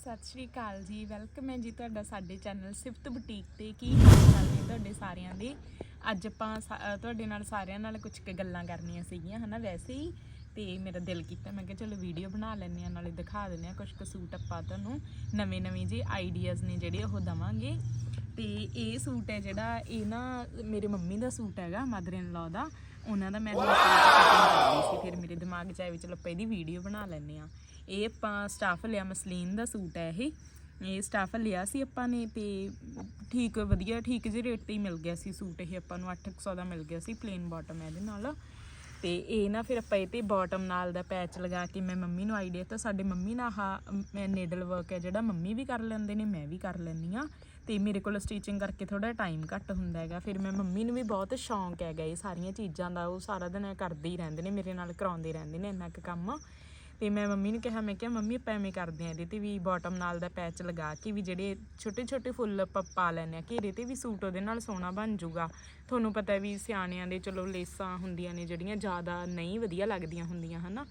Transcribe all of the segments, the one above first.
ਸਤਿ ਸ਼੍ਰੀ ਅਕਾਲ ਜੀ। ਵੈਲਕਮ ਹੈ ਜੀ ਤੁਹਾਡਾ ਸਾਡੇ ਚੈਨਲ ਸਿਫਤ ਬੁਟੀਕ ਤੇ। ਕੀ ਹਾਲ ਚਾਲ ਨੇ ਤੁਹਾਡੇ ਸਾਰਿਆਂ ਦੇ? ਅੱਜ ਆਪਾਂ ਸਾ- ਤੁਹਾਡੇ ਨਾਲ ਸਾਰਿਆਂ ਨਾਲ ਕੁਝ ਕੁ ਗੱਲਾਂ ਕਰਨੀਆਂ ਸੀਗੀਆਂ, ਹਨਾ ਵੈਸੇ ਹੀ। ਤੇ ਮੇਰਾ ਦਿਲ ਕੀਤਾ, ਮੈਂ ਕਿਹਾ ਚਲੋ ਵੀਡੀਓ ਬਣਾ ਲੈਂਦੇ ਆ ਨਾਲੇ ਦਿਖਾ ਦਿੰਦੇ ਆ ਕੁਝ ਕੁ ਸੂਟ ਆਪਾਂ ਤੁਹਾਨੂੰ। ਨਵੇਂ ਨਵੇਂ ਜੀ ਆਈਡੀਆਜ਼ ਨੇ ਜਿਹੜੇ ਉਹ ਦਵਾਂਗੇ। ਤੇ ਇਹ ਸੂਟ ਹੈ ਜਿਹੜਾ, ਇਹ ਨਾ ਮੇਰੇ ਮੰਮੀ ਦਾ ਸੂਟ ਹੈਗਾ ਮਦਰ ਇਨ ਲਾ ਦਾ। ਉਹਨਾਂ ਦਾ ਮੈਂ ਸੀ, ਫਿਰ ਮੇਰੇ ਦਿਮਾਗ 'ਚ ਆਇਆ ਵੀ ਚਲੋ ਆਪਾਂ ਇਹਦੀ ਵੀਡੀਓ ਬਣਾ ਲੈਂਦੇ ਆ ਇਹ ਆਪਾਂ ਸਟਾਫ ਲਿਆ, ਮਸਲੀਨ ਦਾ ਸੂਟ ਹੈ ਇਹ। ਇਹ ਸਟਾਫ ਲਿਆ ਸੀ ਆਪਾਂ ਨੇ ਤੇ ਠੀਕ, ਵਧੀਆ, ਠੀਕ ਜਿਹੇ ਰੇਟ ਤੇ ਹੀ ਮਿਲ ਗਿਆ ਸੀ ਸੂਟ ਇਹ ਆਪਾਂ ਨੂੰ 800 ਦਾ ਮਿਲ ਗਿਆ ਸੀ ਪਲੇਨ ਬਾਟਮ ਇਹਦੇ ਨਾਲ। ਤੇ ਇਹ ਨਾ ਫਿਰ ਆਪਾਂ ਇਹ ਤੇ ਬਾਟਮ ਨਾਲ ਦਾ ਪੈਚ ਲਗਾ ਕੇ ਮੈਂ ਮੰਮੀ ਨੂੰ ਆਈਡੀਆ ਤਾਂ ਸਾਡੇ ਮੰਮੀ ਨਾਲ ਆਹ ਨੀਡਲ ਵਰਕ ਹੈ ਜਿਹੜਾ ਮੰਮੀ ਵੀ ਕਰ ਲੈਂਦੇ ਨੇ, ਮੈਂ ਵੀ ਕਰ ਲੈਂਦੀ ਆ ਤੇ ਮੇਰੇ ਕੋਲ ਸਟਿਚਿੰਗ ਕਰਕੇ ਥੋੜਾ ਟਾਈਮ ਘੱਟ ਹੁੰਦਾ ਹੈਗਾ। ਫਿਰ ਮੈਂ ਮੰਮੀ ਨੂੰ ਵੀ ਬਹੁਤ ਸ਼ੌਂਕ ਹੈਗਾ ਇਹ ਸਾਰੀਆਂ ਚੀਜ਼ਾਂ ਦਾ, ਉਹ ਸਾਰਾ ਦਿਨ ਕਰਦੇ ਹੀ ਰਹਿੰਦੇ ਨੇ, ਮੇਰੇ ਨਾਲ ਕਰਾਉਂਦੇ ਰਹਿੰਦੇ ਨੇ ਇੰਨਾ ਕੁ ਕੰਮ। ਤੇ ਮੈਂ ਮੰਮੀ ਨੂੰ ਕਿਹਾ, ਮੈਂ ਕਿਹਾ, ਮੰਮੀ, ਆਪਾਂ ਐਵੇਂ ਕਰਦੇ ਆ ਇਹਦੇ ਤੇ ਵੀ ਬਾਟਮ ਨਾਲ ਦਾ ਪੈਚ ਲਗਾ ਕੇ ਵੀ ਜਿਹੜੇ ਛੋਟੇ ਛੋਟੇ ਫੁੱਲ ਆਪਾਂ ਪਾ ਲੈਂਦੇ ਆ ਘੇਰੇ ਤੇ ਵੀ ਸੂਟ ਉਹਦੇ ਨਾਲ ਸੋਹਣਾ ਬਣ ਜਾਊਗਾ। ਤੁਹਾਨੂੰ ਪਤਾ ਵੀ ਸਿਆਣਿਆਂ ਦੇ ਚਲੋ ਲੇਸਾਂ ਹੁੰਦੀਆਂ ਨੇ ਜਿਹੜੀਆਂ ਜ਼ਿਆਦਾ ਨਹੀਂ ਵਧੀਆ ਲੱਗਦੀਆਂ ਹੁੰਦੀਆਂ, ਹਨਾ?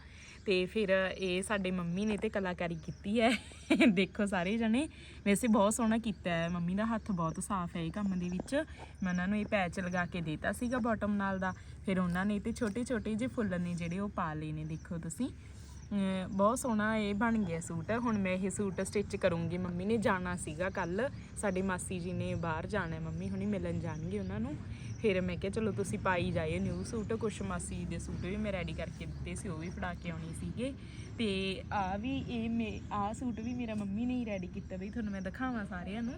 ਤੇ ਫਿਰ ਇਹ ਸਾਡੇ ਮੰਮੀ ਨੇ ਤੇ ਕਲਾਕਾਰੀ ਕੀਤੀ ਹੈ। ਦੇਖੋ ਸਾਰੇ ਜਣੇ, ਵੈਸੇ ਬਹੁਤ ਸੋਹਣਾ ਕੀਤਾ ਹੈ। ਮੰਮੀ ਦਾ ਹੱਥ ਬਹੁਤ ਸਾਫ਼ ਹੈ ਇਹ ਕੰਮ ਦੇ ਵਿੱਚ। ਮੈਂ ਉਹਨਾਂ ਨੂੰ ਇਹ ਪੈਚ ਲਗਾ ਕੇ ਦੇਤਾ ਸੀਗਾ ਬਾਟਮ ਨਾਲ ਦਾ। ਫਿਰ ਉਹਨਾਂ ਨੇ ਤੇ ਛੋਟੇ ਛੋਟੇ ਜਿਹੇ ਫੁੱਲ ਨੇ ਜਿਹੜੇ ਉਹ ਪਾ ਲਏ ਨੇ, ਦੇਖੋ ਤੁਸੀਂ। ਬਹੁਤ ਸੋਹਣਾ ਇਹ ਬਣ ਗਿਆ ਸੂਟ। ਹੁਣ ਮੈਂ ਇਹ ਸੂਟ ਸਟਿਚ ਕਰੂੰਗੀ। ਮੰਮੀ ਨੇ ਜਾਣਾ ਸੀਗਾ ਕੱਲ। ਸਾਡੇ ਮਾਸੀ ਜੀ ਨੇ ਬਾਹਰ ਜਾਣਾ ਮੰਮੀ, ਹੁਣੀ ਮਿਲਣ ਜਾਣਗੇ ਉਹਨਾਂ ਨੂੰ। ਫਿਰ ਮੈਂ ਕਿਹਾ, ਚਲੋ ਤੁਸੀਂ ਪਾਈ ਜਾਇਓ ਨਿਊ ਸੂਟ। ਕੁਛ ਮਾਸੀ ਜੀ ਦੇ ਸੂਟ ਵੀ ਮੈਂ ਰੈਡੀ ਕਰਕੇ ਦਿੱਤੇ ਸੀ, ਉਹ ਵੀ ਫੜਾ ਕੇ ਆਉਣੀ ਸੀਗੇ। ਤੇ ਆ ਵੀ ਇਹ ਮੇ, ਆ ਸੂਟ ਵੀ ਮੇਰਾ ਮੰਮੀ ਨੇ ਹੀ ਰੈਡੀ ਕੀਤਾ ਬਈ, ਤੁਹਾਨੂੰ ਮੈਂ ਦਿਖਾਵਾਂ ਸਾਰਿਆਂ ਨੂੰ।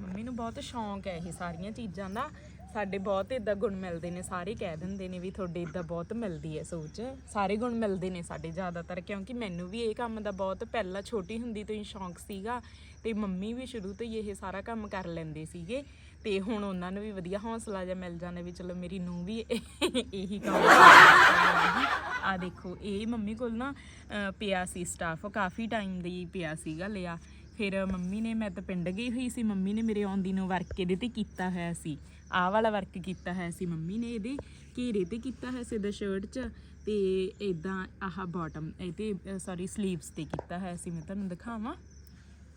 ਮੰਮੀ ਨੂੰ ਬਹੁਤ ਸ਼ੌਂਕ ਹੈ ਇਹ ਸਾਰੀਆਂ ਚੀਜ਼ਾਂ ਦਾ। ਸਾਡੇ ਬਹੁਤ ਇਦਾਂ ਗੁਣ ਮਿਲਦੇ ਨੇ, ਸਾਰੇ ਕਹਿ ਦਿੰਦੇ ਨੇ ਵੀ ਤੁਹਾਡੇ ਇਦਾਂ ਬਹੁਤ ਮਿਲਦੀ ਹੈ ਸੋਚ। ਸਾਰੇ ਗੁਣ ਮਿਲਦੇ ਨੇ ਸਾਡੇ ਜ਼ਿਆਦਾਤਰ, ਕਿਉਂਕਿ ਮੈਨੂੰ ਵੀ ਇਹ ਕੰਮ ਦਾ ਬਹੁਤ ਪਹਿਲਾਂ ਛੋਟੀ ਹੁੰਦੀ ਤੋਂ ਹੀ ਸ਼ੌਂਕ ਸੀਗਾ ਤੇ ਮੰਮੀ ਵੀ ਸ਼ੁਰੂ ਤੋਂ ਹੀ ਇਹ ਸਾਰਾ ਕੰਮ ਕਰ ਲੈਂਦੇ ਸੀਗੇ ਤੇ ਹੁਣ ਉਹਨਾਂ ਨੂੰ ਵੀ ਵਧੀਆ ਹੌਸਲਾ ਜਿਹਾ ਮਿਲ ਜਾਂਦਾ ਵੀ ਚਲੋ ਮੇਰੀ ਨੂੰ ਵੀ ਇਹੀ ਕੰਮ ਆ ਦੇਖੋ, ਇਹ ਮੰਮੀ ਕੋਲ ਨਾ ਪਿਆ ਸੀ ਸਟਾਫ ਕਾਫੀ ਟਾਈਮ ਦੀ ਪਿਆ ਸੀਗਾ ਲਿਆ। ਫਿਰ ਮੰਮੀ ਨੇ, ਮੈਂ ਤਾਂ ਪਿੰਡ ਗਈ ਹੋਈ ਸੀ, ਮੰਮੀ ਨੇ ਮੇਰੇ ਆਉਂਦੀ ਨੂੰ ਵਰਕ ਇਹਦੇ ਤੇ ਕੀਤਾ ਹੋਇਆ ਸੀ। ਆਹ ਵਾਲਾ ਵਰਕ ਕੀਤਾ ਹੋਇਆ ਸੀ ਮੰਮੀ ਨੇ, ਇਹਦੇ ਘੇਰੇ ਤੇ ਕੀਤਾ ਹੋਇਆ ਸੀ ਦਾ ਸ਼ਰਟ 'ਚ ਤੇ ਇਦਾਂ ਆਹ ਬਾਟਮ ਇਹ ਤੇ ਸੌਰੀ ਸਲੀਵਸ ਤੇ ਕੀਤਾ ਹੋਇਆ ਸੀ, ਮੈਂ ਤੁਹਾਨੂੰ ਦਿਖਾਵਾਂ।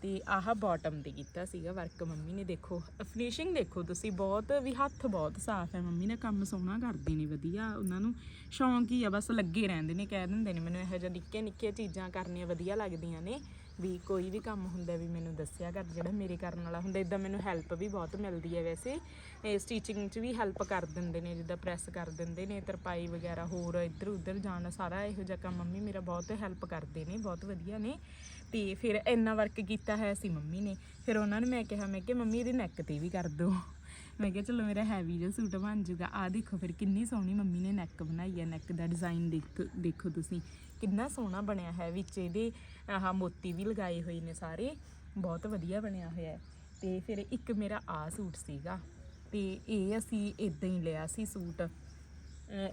ਤੇ ਆਹ ਬਾਟਮ ਤੇ ਕੀਤਾ ਸੀਗਾ ਵਰਕ ਮੰਮੀ ਨੇ, ਦੇਖੋ ਫਿਨਿਸ਼ਿੰਗ ਦੇਖੋ ਤੁਸੀਂ, ਬਹੁਤ ਵੀ ਹੱਥ ਬਹੁਤ ਸਾਫ਼ ਹੈ। ਮੰਮੀ ਨੇ ਕੰਮ ਸੋਹਣਾ ਕਰਦੇ ਨੇ, ਵਧੀਆ, ਉਹਨਾਂ ਨੂੰ ਸ਼ੌਂਕ ਹੀ ਆ, ਬਸ ਲੱਗੇ ਰਹਿੰਦੇ ਨੇ, ਕਹਿ ਦਿੰਦੇ ਨੇ, ਮੈਨੂੰ ਇਹੋ ਜਿਹਾ ਨਿੱਕੇ ਨਿੱਕੇ ਚੀਜ਼ਾਂ ਕਰਨੀਆਂ ਵਧੀਆ ਲੱਗਦੀਆਂ ਨੇ। ਵੀ ਕੋਈ ਵੀ ਕੰਮ ਹੁੰਦਾ ਵੀ ਮੈਨੂੰ ਦੱਸਿਆ ਕਰ, ਜਿਹੜਾ ਮੇਰੇ ਕਰਨ ਵਾਲਾ ਹੁੰਦਾ ਇਦਾਂ ਮੈਨੂੰ ਹੈਲਪ ਵੀ ਬਹੁਤ ਮਿਲਦੀ ਹੈ ਵੈਸੇ। ਇਹ ਸਟਿਚਿੰਗ 'ਚ ਵੀ ਹੈਲਪ ਕਰ ਦਿੰਦੇ ਨੇ, ਜਿੱਦਾਂ ਪ੍ਰੈਸ ਕਰ ਦਿੰਦੇ ਨੇ, ਤਰਪਾਈ ਵਗੈਰਾ ਹੋਰ ਇੱਧਰ ਉੱਧਰ ਜਾਣਾ, ਸਾਰਾ ਇਹੋ ਜਿਹਾ ਕੰਮ ਮੰਮੀ ਮੇਰਾ ਬਹੁਤ ਹੈਲਪ ਕਰਦੇ ਨੇ, ਬਹੁਤ ਵਧੀਆ ਨੇ। ਤੇ ਫਿਰ ਇੰਨਾ ਵਰਕ ਕੀਤਾ ਹੈ ਸੀ ਮੰਮੀ ਨੇ। ਫਿਰ ਉਹਨਾਂ ਨੂੰ ਮੈਂ ਕਿਹਾ, ਮੈਂ ਕਿ ਮੰਮੀ, ਇਹਦੇ ਨੈਕ ਤੇ ਵੀ ਕਰ ਦਿਓ। ਮੈਂ ਕਿਹਾ ਚਲੋ ਮੇਰਾ ਹੈਵੀ ਜਿਹਾ ਸੂਟ ਬਣ ਜਾਊਗਾ। ਆ ਦੇਖੋ ਫਿਰ ਕਿੰਨੀ ਸੋਹਣੀ ਮੰਮੀ ਨੇ ਨੈਕ ਬਣਾਈ ਹੈ ਨੈਕ ਦਾ ਡਿਜ਼ਾਈਨ ਦੇਖ, ਦੇਖੋ ਤੁਸੀਂ। ਕਿੰਨਾ ਸੋਹਣਾ ਬਣਿਆ ਹੈ ਵਿੱਚ। ਇਹਦੇ ਆਹ ਮੋਤੀ ਵੀ ਲਗਾਏ ਹੋਏ ਨੇ ਸਾਰੇ। ਬਹੁਤ ਵਧੀਆ ਬਣਿਆ ਹੋਇਆ ਹੈ। ਤੇ ਫਿਰ ਇੱਕ ਮੇਰਾ ਆ ਸੂਟ ਸੀਗਾ। ਤੇ ਇਹ ਅਸੀਂ ਇਦਾਂ ਹੀ ਲਿਆ ਸੀ ਸੂਟ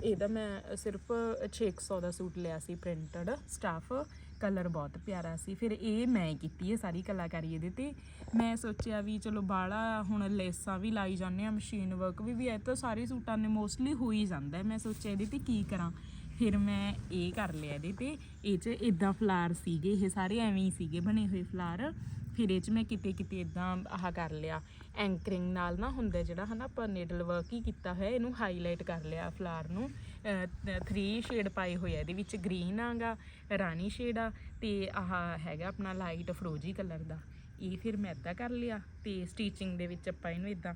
ਇਹਦਾ ਮੈਂ ਸਿਰਫ 600 ਦਾ ਸੂਟ ਲਿਆ ਸੀ ਪ੍ਰਿੰਟਡ ਸਟਾਫ ਕਲਰ ਬਹੁਤ ਪਿਆਰਾ ਸੀ। ਫਿਰ ਇਹ ਮੈਂ ਕੀਤੀ ਹੈ ਸਾਰੀ ਕਲਾਕਾਰੀ ਇਹਦੇ ਤੇ। ਮੈਂ ਸੋਚਿਆ ਵੀ ਚਲੋ ਬਾਲਾ ਹੁਣ ਲੇਸਾਂ ਵੀ ਲਾਈ ਜਾਂਦੇ ਆ ਮਸ਼ੀਨ ਵਰਕ ਵੀ ਵੀ ਇਹ ਤਾਂ ਸਾਰੇ ਸੂਟਾਂ ਨੇ ਮੋਸਟਲੀ ਹੋ ਹੀ ਜਾਂਦਾ ਮੈਂ ਸੋਚਿਆ ਇਹਦੇ ਤੇ ਕੀ ਕਰਾਂ। ਫਿਰ ਮੈਂ ਇਹ ਕਰ ਲਿਆ ਇਹਦੇ ਤੇ। ਇਹ 'ਚ ਇਦਾਂ ਫਲਾਰ ਸੀਗੇ, ਇਹ ਸਾਰੇ ਐਵੇਂ ਹੀ ਸੀਗੇ ਬਣੇ ਹੋਏ ਫਲਾਰ। ਫਿਰ ਇਹ 'ਚ ਮੈਂ ਕਿਤੇ ਕਿਤੇ ਇਦਾਂ ਆਹ ਕਰ ਲਿਆ। ਐਂਕਰਿੰਗ ਨਾਲ ਨਾ ਹੁੰਦਾ ਜਿਹੜਾ ਹਨਾ ਆਪਾਂ ਨੀਡਲ ਵਰਕ ਹੀ ਕੀਤਾ ਹੋਇਆ, ਇਹਨੂੰ ਹਾਈਲਾਈਟ ਕਰ ਲਿਆ ਫਲਾਰ ਨੂੰ। 3 ਸ਼ੇਡ ਪਾਏ ਹੋਏ ਆ। ਇਹਦੇ ਵਿੱਚ ਗ੍ਰੀਨ ਆਗਾ, ਰਾਣੀ ਸ਼ੇਡ ਆ, ਤੇ ਆਹ ਹੈਗਾ ਆਪਣਾ ਲਾਈਟ ਫਰੋਜੀ ਕਲਰ ਦਾ। ਇਹ ਫਿਰ ਮੈਂ ਇਦਾਂ ਕਰ ਲਿਆ, ਤੇ ਸਟੀਚਿੰਗ ਦੇ ਵਿੱਚ ਆਪਾਂ ਇਹਨੂੰ ਇਦਾਂ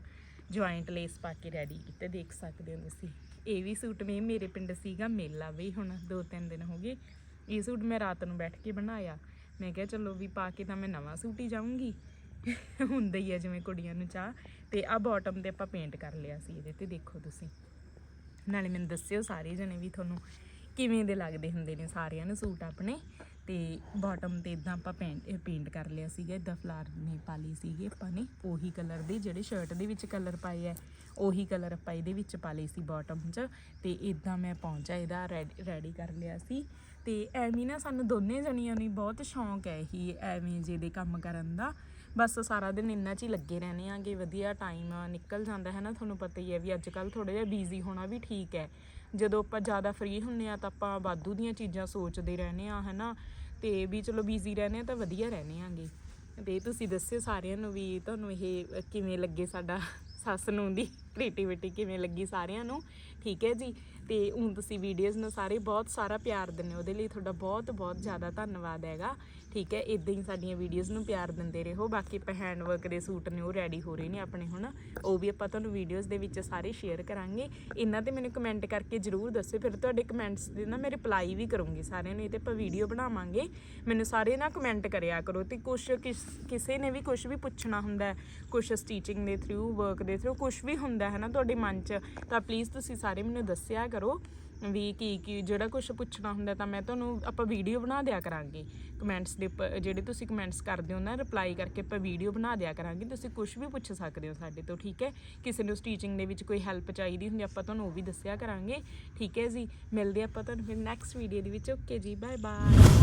ਜੁਆਇੰਟ ਲੇਸ ਪਾ ਕੇ ਰੈਡੀ ਕੀਤੇ, ਦੇਖ ਸਕਦੇ ਹੋ ਤੁਸੀਂ। ਇਹ ਵੀ ਸੂਟ ਮੈਂ, ਮੇਰੇ ਪਿੰਡ ਸੀਗਾ ਮੇਲਾ ਵੀ ਹੁਣ 2-3 ਦਿਨ ਹੋ ਗਏ। ਇਹ ਸੂਟ ਮੈਂ ਰਾਤ ਨੂੰ ਬੈਠ ਕੇ ਬਣਾਇਆ। ਮੈਂ ਕਿਹਾ ਚਲੋ ਵੀ ਪਾ ਕੇ ਤਾਂ ਮੈਂ ਨਵਾਂ ਸੂਟ ਹੀ ਜਾਊਂਗੀ। ਹੁੰਦਾ ਹੀ ਹੈ ਜਿਵੇਂ ਕੁੜੀਆਂ ਨੂੰ ਚਾਹ ਤੇ ਆ ਬਾਟਮ ਤੇ ਆਪਾਂ ਪੇਂਟ ਕਰ ਲਿਆ ਸੀ ਇਹਦੇ ਤੇ, ਦੇਖੋ ਤੁਸੀਂ। ਨਾਲੇ ਮੈਨੂੰ ਦੱਸਿਓ ਸਾਰੇ ਜਣੇ ਵੀ ਤੁਹਾਨੂੰ ਕਿਵੇਂ ਦੇ ਲੱਗਦੇ ਹੁੰਦੇ ਨੇ ਸਾਰਿਆਂ ਨੂੰ ਸੂਟ ਆਪਣੇ। ਤੇ ਬਾਟਮ ਤੇ ਇਦਾਂ ਆਪਾਂ ਪੇਂਟ ਪੇਂਟ ਕਰ ਲਿਆ ਸੀਗਾ ਇਦਾਂ ਫਲਾਰ ਨੇ ਪਾ ਲਈ ਸੀਗੇ ਆਪਾਂ ਨੇ, ਉਹੀ ਕਲਰ ਦੇ ਜਿਹੜੇ ਸ਼ਰਟ ਦੇ ਵਿੱਚ ਕਲਰ ਪਾਏ ਐ ਉਹੀ ਕਲਰ ਆਪਾਂ ਇਹਦੇ ਵਿੱਚ ਪਾ ਲਈ ਸੀ ਬਾਟਮ 'ਚ। ਤੇ ਇਦਾਂ ਮੈਂ ਪਹੁੰਚਾ ਇਹਦਾ ਰੈਡੀ ਕਰ ਲਿਆ ਸੀ। ਤੇ ਐਵੇਂ ਨਾ ਸਾਨੂੰ ਦੋਨੇ ਜਣੀਆਂ ਨੂੰ ਬਹੁਤ ਸ਼ੌਂਕ ਹੈ ਹੀ ਐਵੇਂ ਜੇ ਦੇ ਕੰਮ ਕਰਨ ਦਾ। ਬਸ ਸਾਰਾ ਦਿਨ ਇੰਨਾ 'ਚ ਹੀ ਲੱਗੇ ਰਹਿੰਦੇ ਆਂਗੇ ਵਧੀਆ ਟਾਈਮ ਨਿਕਲ ਜਾਂਦਾ ਹੈ ਨਾ ਤੁਹਾਨੂੰ ਪਤਾ ਹੀ ਹੈ ਵੀ ਅੱਜ ਕੱਲ ਥੋੜਾ ਜਿਹਾ ਬਿਜ਼ੀ ਹੋਣਾ ਵੀ ਠੀਕ ਹੈ। ਜਦੋਂ ਆਪਾਂ ਜ਼ਿਆਦਾ ਫ੍ਰੀ ਹੁੰਨੇ ਆ ਤਾਂ ਆਪਾਂ ਵਾਧੂ ਦੀਆਂ ਚੀਜ਼ਾਂ ਸੋਚਦੇ ਰਹਿੰਦੇ ਆ ਹਨਾ? ਤੇ ਵੀ ਚਲੋ ਬਿਜ਼ੀ ਰਹਿੰਦੇ ਆ ਤਾਂ ਵਧੀਆ ਰਹਿੰਦੇ ਆਂਗੇ ਤੇ ਤੁਸੀਂ ਦੱਸਿਓ ਸਾਰਿਆਂ ਨੂੰ ਵੀ ਤੁਹਾਨੂੰ ਇਹ ਕਿਵੇਂ ਲੱਗੇ ਸਾਡਾ ਸੱਸ ਨੂੰ ਦੀ ਕ੍ਰੀਏਟੀਵਿਟੀ ਕਿਵੇਂ ਲੱਗੀ ਸਾਰਿਆਂ ਨੂੰ, ਠੀਕ ਹੈ ਜੀ? ਤੇ ਹੁਣ ਤੁਸੀਂ ਵੀਡੀਓਜ਼ ਨੂੰ ਸਾਰੇ ਬਹੁਤ ਸਾਰਾ ਪਿਆਰ ਦਿੰਦੇ ਹੋ, ਉਹਦੇ ਲਈ ਤੁਹਾਡਾ ਬਹੁਤ ਬਹੁਤ ਜ਼ਿਆਦਾ ਧੰਨਵਾਦ ਹੈਗਾ, ਠੀਕ ਹੈ? ਇਦਾਂ ਹੀ ਸਾਡੀਆਂ ਵੀਡੀਓਜ਼ ਨੂੰ ਪਿਆਰ ਦਿੰਦੇ ਰਹੋ, ਬਾਕੀ ਆਪਾਂ ਹੈਂਡ ਵਰਕ ਦੇ ਸੂਟ ਨੇ ਉਹ ਰੈਡੀ ਹੋ ਰਹੇ ਨੇ ਆਪਣੇ ਹੁਣ, ਉਹ ਵੀ ਆਪਾਂ ਤੁਹਾਨੂੰ ਵੀਡੀਓਜ਼ ਦੇ ਵਿੱਚ ਸਾਰੇ ਸ਼ੇਅਰ ਕਰਾਂਗੇ। ਇਹਨਾਂ ਤੇ ਮੈਨੂੰ ਕਮੈਂਟ ਕਰਕੇ ਜਰੂਰ ਦੱਸਿਓ, ਫਿਰ ਤੁਹਾਡੇ ਕਮੈਂਟਸ ਦੇ ਨਾ ਮੈਂ ਰਿਪਲਾਈ ਵੀ ਕਰੂੰਗੀ ਸਾਰਿਆਂ ਨੂੰ, ਇਹ ਤੇ ਆਪਾਂ ਵੀਡੀਓ ਬਣਾਵਾਂਗੇ। ਮੈਨੂੰ ਸਾਰੇ ਨਾ ਕਮੈਂਟ ਕਰਿਆ ਕਰੋ, ਤੇ ਕੁਝ ਕਿਸੇ ਨੇ ਵੀ ਕੁਝ ਵੀ ਪੁੱਛਣਾ ਹੁੰਦਾ ਕੁਝ ਸਟੀਚਿੰਗ ਦੇ ਥਰੂ ਵਰਕ ਦੇ ਥਰੂ ਕੁਝ ਵੀ ਹੁੰਦਾ ਹੈ ਨਾ ਤੁਹਾਡੇ ਮਨ 'ਚ, ਤਾਂ ਪਲੀਜ਼ ਤੁਸੀਂ ਸਾਰੇ ਮੈਨੂੰ ਦੱਸਿਆ ਕਰੋ ਵੀ ਕੀ ਕੀ ਜਿਹੜਾ ਕੁਝ ਪੁੱਛਣਾ ਹੁੰਦਾ ਤਾਂ ਮੈਂ ਤੁਹਾਨੂੰ, ਆਪਾਂ ਵੀਡੀਓ ਬਣਾ ਦਿਆ ਕਰਾਂਗੇ। ਕਮੈਂਟਸ ਦੇ ਉੱਪਰ, ਜਿਹੜੇ ਤੁਸੀਂ ਕਮੈਂਟਸ ਕਰਦੇ ਹੋ ਨਾ ਰਿਪਲਾਈ ਕਰਕੇ ਆਪਾਂ ਵੀਡੀਓ ਬਣਾ ਦਿਆ ਕਰਾਂਗੇ। ਤੁਸੀਂ ਕੁਝ ਵੀ ਪੁੱਛ ਸਕਦੇ ਹੋ ਸਾਡੇ ਤੋਂ, ਠੀਕ ਹੈ? ਕਿਸੇ ਨੂੰ ਸਟੀਚਿੰਗ ਦੇ ਵਿੱਚ ਕੋਈ ਹੈਲਪ ਚਾਹੀਦੀ ਹੁੰਦੀ, ਆਪਾਂ ਤੁਹਾਨੂੰ ਉਹ ਵੀ ਦੱਸਿਆ ਕਰਾਂਗੇ। ਠੀਕ ਹੈ ਜੀ? ਮਿਲਦੇ ਆਪਾਂ ਤੁਹਾਨੂੰ ਫਿਰ ਨੈਕਸਟ ਵੀਡੀਓ ਦੇ ਵਿੱਚ। ਓਕੇ ਜੀ ਬਾਏ ਬਾਏ